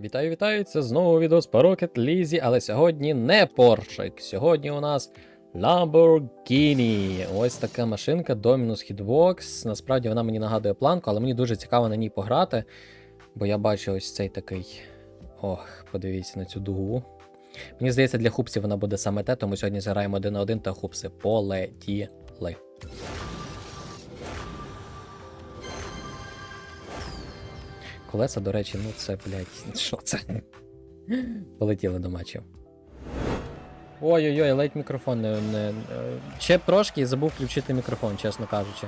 Вітаю, вітаю! Це знову відео з Rocket Лізі, але сьогодні не Поршик. Сьогодні у нас Lamborghini. Ось така машинка Dominus Hitbox. Насправді вона мені нагадує планку, але мені дуже цікаво на ній пограти. Бо я бачу ось цей такий. Ох, подивіться на цю дугу. Мені здається, для хупсів вона буде саме те, тому сьогодні зіграємо один на один та хупси полетіли. Колеса, до речі, ну це, блядь, що це? Полетіли до матчів. Ой-ой-ой, ледь мікрофон не. не... Ще трошки забув включити мікрофон, чесно кажучи.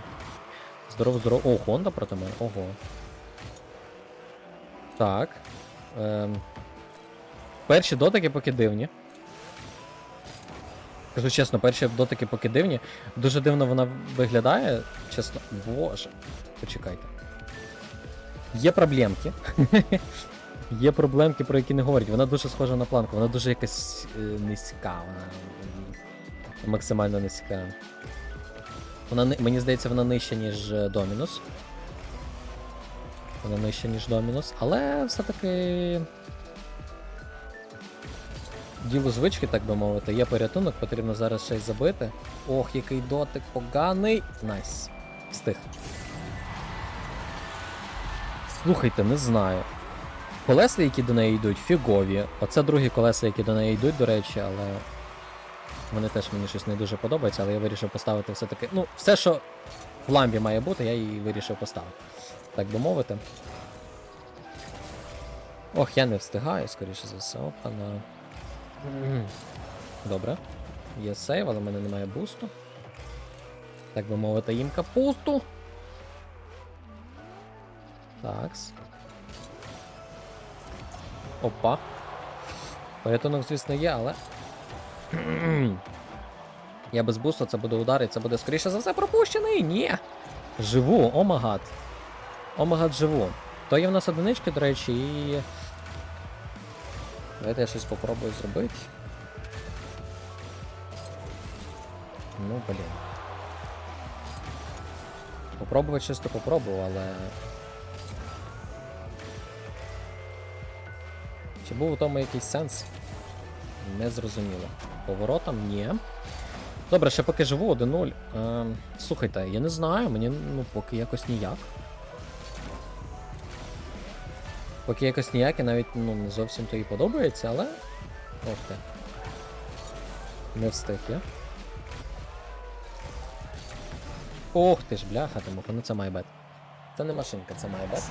Здорово, здорово. О, Хонда проти мене. Ого. Так. Ем... Перші дотики поки дивні. Кажу чесно, перші дотики поки дивні. Дуже дивно вона виглядає. Чесно. Боже. Почекайте. Є проблемки. Є проблемки, про які не говорять. Вона дуже схожа на планку, вона дуже якась е, низька. Вона максимально низька. Вона, мені здається, вона нижча, ніж е, Домінус. Вона нижча, ніж Домінус, але все-таки. Діло звички, так би мовити, є порятунок, потрібно зараз щось забити. Ох, який дотик поганий. Найс. Встиг. Слухайте, не знаю. Колеса, які до неї йдуть, фігові. Оце другі колеса, які до неї йдуть, до речі, але. Вони теж мені щось не дуже подобаються, але я вирішив поставити все-таки. Ну, все, що в ламбі має бути, я її вирішив поставити. Так би мовити. Ох, я не встигаю, скоріше за все. Опа, на. Добре. Є сейв, але в мене немає бусту. Так би мовити, їм капусту. Такс. Опа. Порятунок, звісно, є, але. Я без буста, це буде удар, і це буде скоріше за все пропущений. Ні. Живу, омагад. Омагад живу. То є в нас одинички, до речі, і. Давайте я щось попробую зробити. Ну, блін. Попробувати щось то попробував, але. Чи був у тому якийсь сенс? Не зрозуміло. Поворотом ні. Добре, ще поки живу 1-0. Е, слухайте, я не знаю, мені ну поки якось ніяк. Поки якось ніяк і навіть ну, не зовсім то і подобається, але. Ох ти. Не встиг я. Ох ти ж, бляха, тому ну це майбет. Це не машинка, це майбет.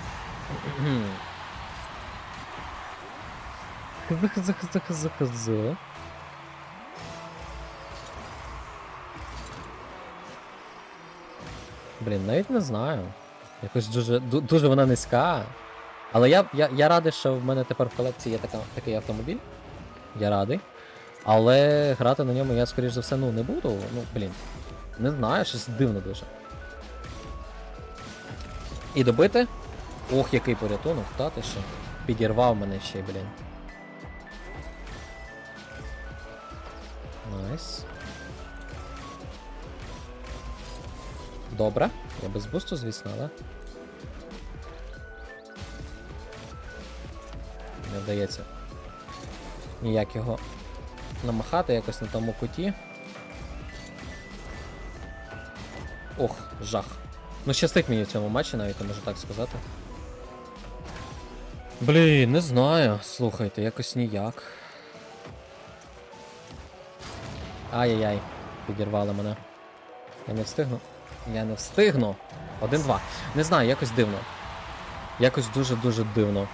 Хз-хз-хз-хз-хз. Блін, навіть не знаю. Якось дуже, дуже вона низька. Але я, я, я радий, що в мене тепер в колекції є така, такий автомобіль. Я радий. Але грати на ньому я, скоріш за все, ну, не буду. Ну, блін. Не знаю, щось дивно дуже. І добити. Ох, який порятунок, та ти що? Підірвав мене ще, блін. Найс. Добре. Я без бусту, звісно, але. Не вдається. Ніяк його намахати якось на тому куті. Ох, жах. Ну, щастить мені в цьому матчі, навіть я можу так сказати. Блін, не знаю. Слухайте, якось ніяк. Ай-яй-яй, підірвали мене. Я не встигну. Я не встигну. Один-два. Не знаю, якось дивно. Якось дуже-дуже дивно.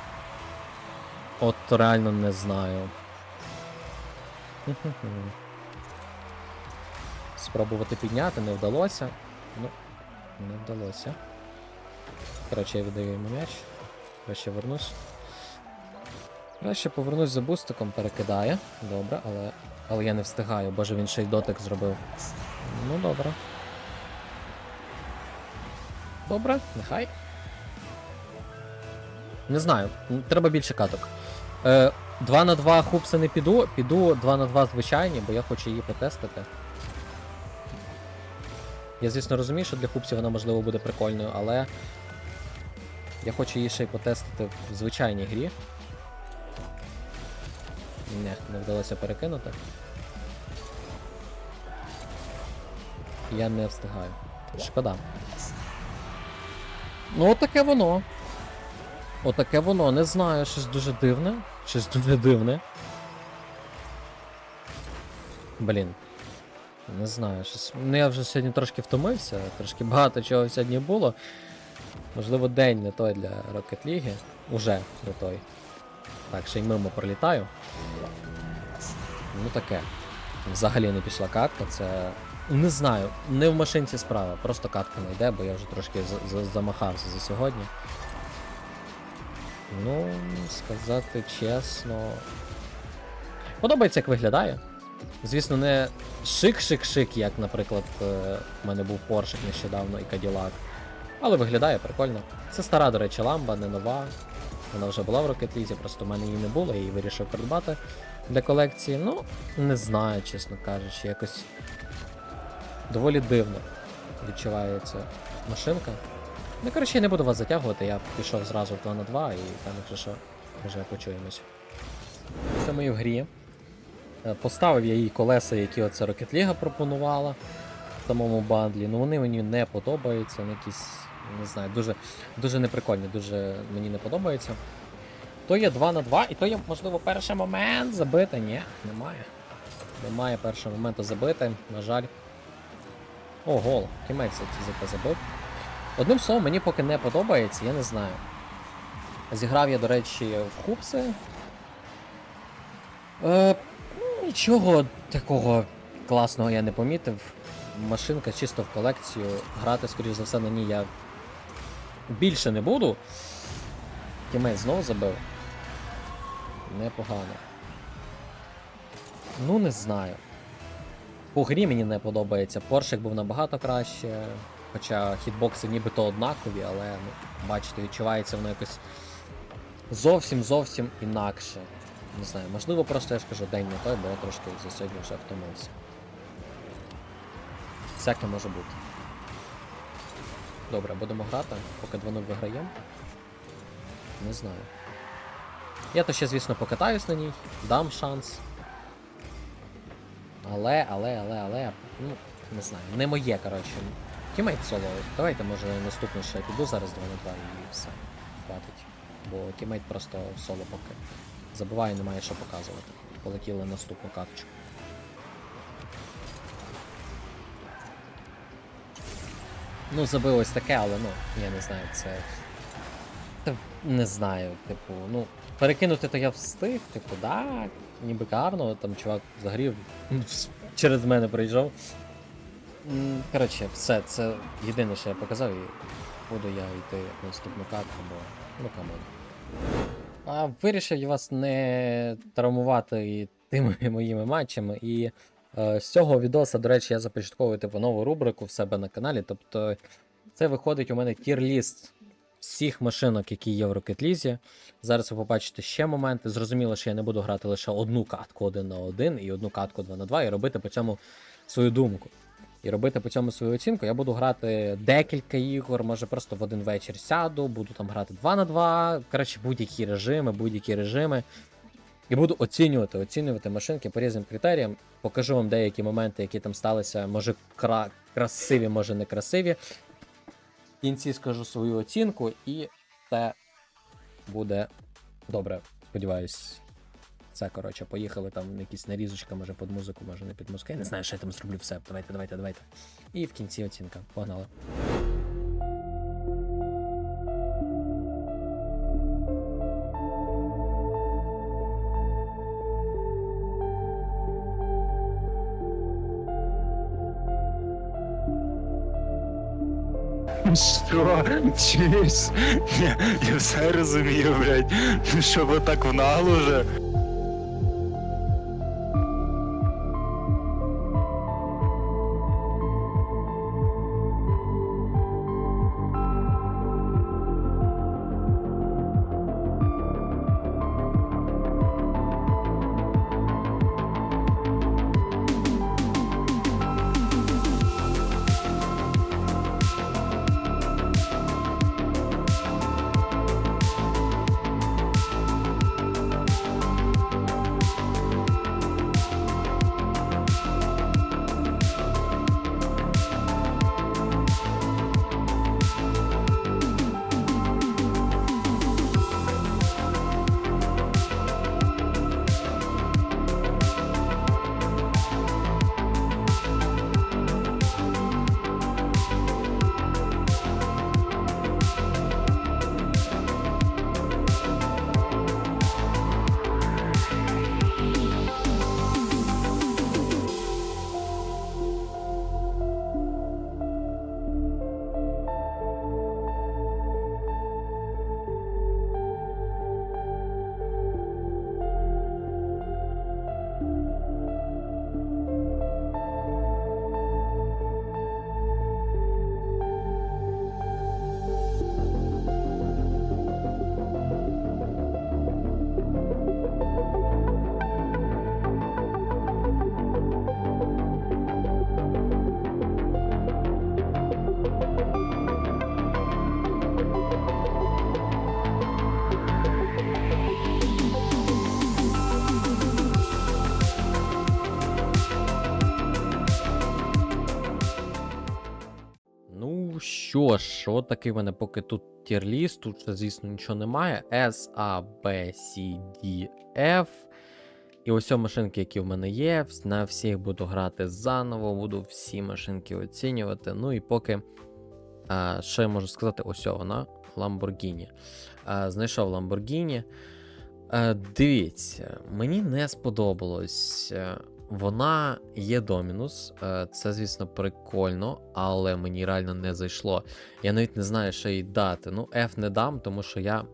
От реально не знаю. Спробувати підняти не вдалося. Ну, не вдалося. Коротше, я віддаю йому м'яч. Краще вернусь. Краще повернусь за бустиком, перекидає. Добре, але. Але я не встигаю, боже він ще й дотик зробив. Ну добре. Добре, нехай. Не знаю, треба більше каток. Е, 2 на 2 хупси не піду, піду 2 на 2 звичайні, бо я хочу її потестити. Я, звісно, розумію, що для хупсів вона можливо буде прикольною, але я хочу її ще й потестити в звичайній грі. Не, не вдалося перекинути. Я не встигаю. Шкода. Ну, отаке воно. Отаке воно, не знаю, щось дуже дивне. Щось дуже дивне. Блін. Не знаю, щось. Ну я вже сьогодні трошки втомився, трошки багато чого сьогодні було. Можливо, день не той для Rocket League. Уже не той. Так, ще й мимо пролітаю. Ну таке. Взагалі не пішла катка, це. Не знаю, не в машинці справа, просто катка не йде, бо я вже трошки за- за- замахався за сьогодні. Ну, сказати чесно. Подобається, як виглядає. Звісно, не шик-шик-шик, як, наприклад, е, в мене був Porsche нещодавно і Cadillac. Але виглядає прикольно. Це стара, до речі, ламба, не нова. Вона вже була в Rocket League, просто в мене її не було, я її вирішив придбати для колекції. Ну, не знаю, чесно кажучи, якось доволі дивно відчувається машинка. Ну, коротше, я не буду вас затягувати, я пішов зразу в 2 на 2 і там, якщо що, вже почуємось. Це мої в грі. Е, Поставив я їй колеса, які оце Rocket League пропонувала в самому бандлі. Ну вони мені не подобаються. Вони якісь, не знаю, дуже, дуже неприкольні, дуже мені не подобаються. То є 2 на 2, і то є, можливо, перший момент забити. Ні, немає. Немає першого моменту забити, на жаль. О, гол. Кімець ТЗК забив. Одним словом, мені поки не подобається, я не знаю. Зіграв я, до речі, в хупси. Е, нічого такого класного я не помітив. Машинка чисто в колекцію. Грати, скоріш за все, на ній я більше не буду. Кімець знову забив. Непогано. Ну, не знаю. По грі мені не подобається. Поршик був набагато краще. Хоча хітбокси нібито однакові, але ну, бачите, відчувається воно якось зовсім зовсім інакше. Не знаю, можливо, просто я ж кажу день не той, бо я трошки за сьогодні вже втомився. Всяке може бути. Добре, будемо грати, поки 2-0 виграємо. Не знаю. Я то ще, звісно, покатаюсь на ній, дам шанс. Але, але, але, але, ну, не знаю, не моє, коротше. Тімейт соло. Давайте, може, наступний ще піду зараз 2 на 2 і все. Хватить. Бо тімейт просто соло поки. Забуває, немає що показувати. Полетіли наступну карточку. Ну, забив ось таке, але ну, я не знаю, це. Та не знаю, типу, ну, перекинути то я встиг, типу, да, ніби гарно, там чувак загрів, через мене прийшов. Коротше, все, це єдине, що я показав, і буду я йти в наступну карту, бо ну камон. А вирішив я вас не травмувати тими моїми матчами. І з цього відоса, до речі, я започатковую типу нову рубрику в себе на каналі. Тобто, це виходить у мене тір-ліст всіх машинок, які є в League. Зараз ви побачите ще моменти. Зрозуміло, що я не буду грати лише одну катку 1 на 1 і одну катку 2 на 2 і робити по цьому свою думку. І робити по цьому свою оцінку. Я буду грати декілька ігор, може просто в один вечір сяду, буду там грати 2 на 2. Коротше, будь-які режими, будь-які режими. І буду оцінювати, оцінювати машинки по різним критеріям. Покажу вам деякі моменти, які там сталися, може кра- красиві, може не красиві. В кінці скажу свою оцінку, і це буде добре. Сподіваюсь. Це, коротше, поїхали там якісь нарізочка, може під музику, може не під музику. Я не знаю, що я там зроблю все. Давайте, давайте, давайте. І в кінці оцінка. Погнали. Що? Чись? Я, все розумію, блядь. Ну що ви так внагло вже? Що ж, що таки в мене поки тут тірліст, тут звісно, нічого немає. S, A, B, C, D, F. І ось машинки, які в мене є. На всіх буду грати заново, буду всі машинки оцінювати. Ну і поки. А, я можу сказати? Ось вона, Lamborghini. Знайшов Lamborghini. Дивіться, мені не сподобалось. Вона є Домінус. Е, Це, звісно, прикольно, але мені реально не зайшло. Я навіть не знаю, що їй дати. Ну, F не дам, тому що я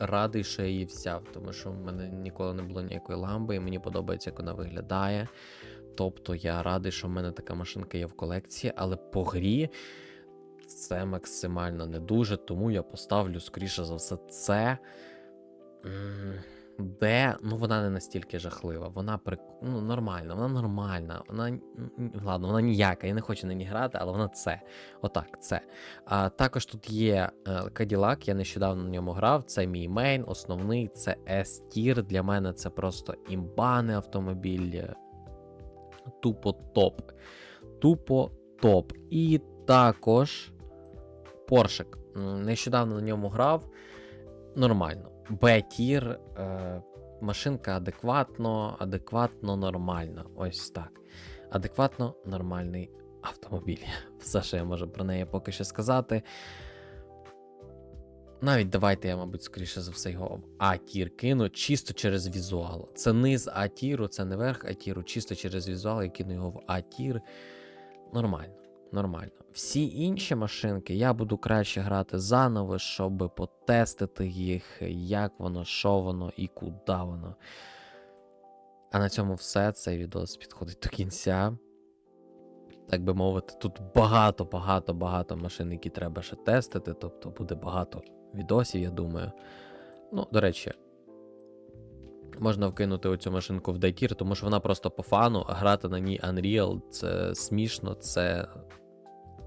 радий, що я її взяв, тому що в мене ніколи не було ніякої ламби, і мені подобається, як вона виглядає. Тобто я радий, що в мене така машинка є в колекції, але по грі це максимально не дуже, тому я поставлю, скоріше за все, це. Де, ну вона не настільки жахлива, вона прик... ну, нормальна, вона нормальна, вона ладно, вона ніяка, я не хочу на ній грати, але вона це. Отак, це. А також тут є е, Cadillac, я нещодавно на ньому грав. Це мій мейн, основний, це S-Tier. Для мене це просто імбаний автомобіль. е, Тупо топ. Тупо топ. І також Поршик. Нещодавно на ньому грав. Нормально. Б-тір, е, машинка адекватно, адекватно нормальна. Ось так. Адекватно нормальний автомобіль. Все, що я можу про неї поки що сказати. Навіть давайте я, мабуть, скоріше за все, його в А-тір кину чисто через візуал. Це низ А-тіру, це не верх А-тіру, чисто через візуал я кину його в А-тір. Нормально, нормально. Всі інші машинки я буду краще грати заново, щоб потестити їх, як воно, що воно і куди воно. А на цьому все. Цей відос підходить до кінця. Так би мовити, тут багато, багато, багато машин, які треба ще тестити. Тобто буде багато відосів, я думаю. Ну, до речі, можна вкинути оцю машинку в дайкір, тому що вона просто по фану, а грати на ній Unreal це смішно, це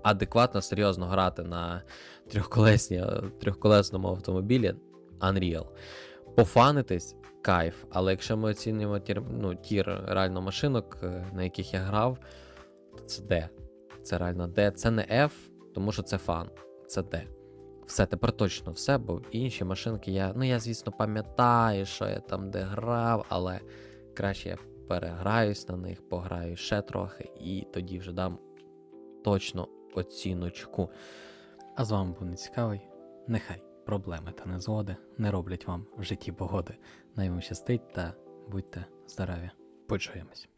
адекватно, серйозно грати на трьохколесні, трьохколесному автомобілі Unreal. Пофанитись кайф, але якщо ми оцінюємо тір, ну, тір реально машинок, е, на яких я грав, це D. Це реально D. Це не F, тому що це фан. Це D. Все, тепер точно все, бо інші машинки я. Ну, я, звісно, пам'ятаю, що я там де грав, але краще я переграюсь на них, пограю ще трохи, і тоді вже дам точно оціночку. А з вами був нецікавий. Нехай проблеми та незгоди не роблять вам в житті погоди. Най вам щастить та будьте здорові. Почуємось.